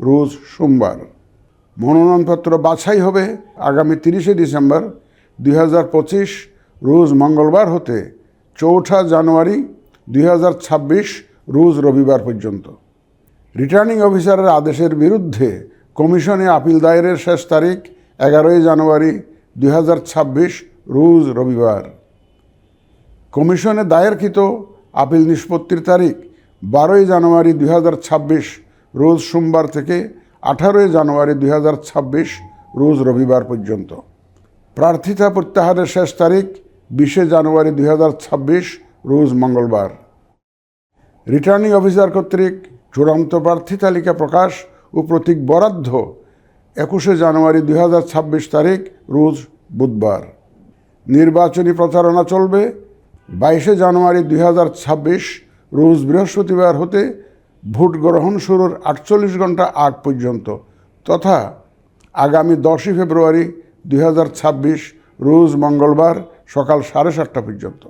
রোজ সোমবার। মনোনয়নপত্র বাছাই হবে আগামী তিরিশে ডিসেম্বর দুই হাজার পঁচিশ, রোজ মঙ্গলবার হতে চৌঠা জানুয়ারি দুই হাজার ছাব্বিশ, রোজ রবিবার পর্যন্ত। রিটার্নিং অফিসারের আদেশের বিরুদ্ধে কমিশনে আপিল দায়েরের শেষ তারিখ এগারোই জানুয়ারি দুই হাজার ছাব্বিশ, রোজ রবিবার। কমিশনে দায়েরকৃত আপিল নিষ্পত্তির তারিখ বারোই জানুয়ারি দুই হাজার ছাব্বিশ রোজ সোমবার থেকে আঠারোই জানুয়ারি দুই রোজ রবিবার পর্যন্ত। প্রার্থিতা প্রত্যাহারের শেষ তারিখ বিশে জানুয়ারি দুই হাজার ছাব্বিশ, রোজ মঙ্গলবার। রিটার্নিং অফিসার কর্তৃক চূড়ান্ত প্রার্থী তালিকা প্রকাশ ও প্রতীক বরাদ্দ একুশে জানুয়ারি দুই হাজার ছাব্বিশ তারিখ, রোজ বুধবার। নির্বাচনী প্রচারণা চলবে বাইশে জানুয়ারি দুই হাজার ছাব্বিশ, রোজ বৃহস্পতিবার হতে ভোট গ্রহণ শুরুর আটচল্লিশ ঘণ্টা আগ পর্যন্ত, তথা আগামী দশই ফেব্রুয়ারি দুই হাজার ছাব্বিশ, রোজ মঙ্গলবার সকাল সাড়ে সাতটা পর্যন্ত।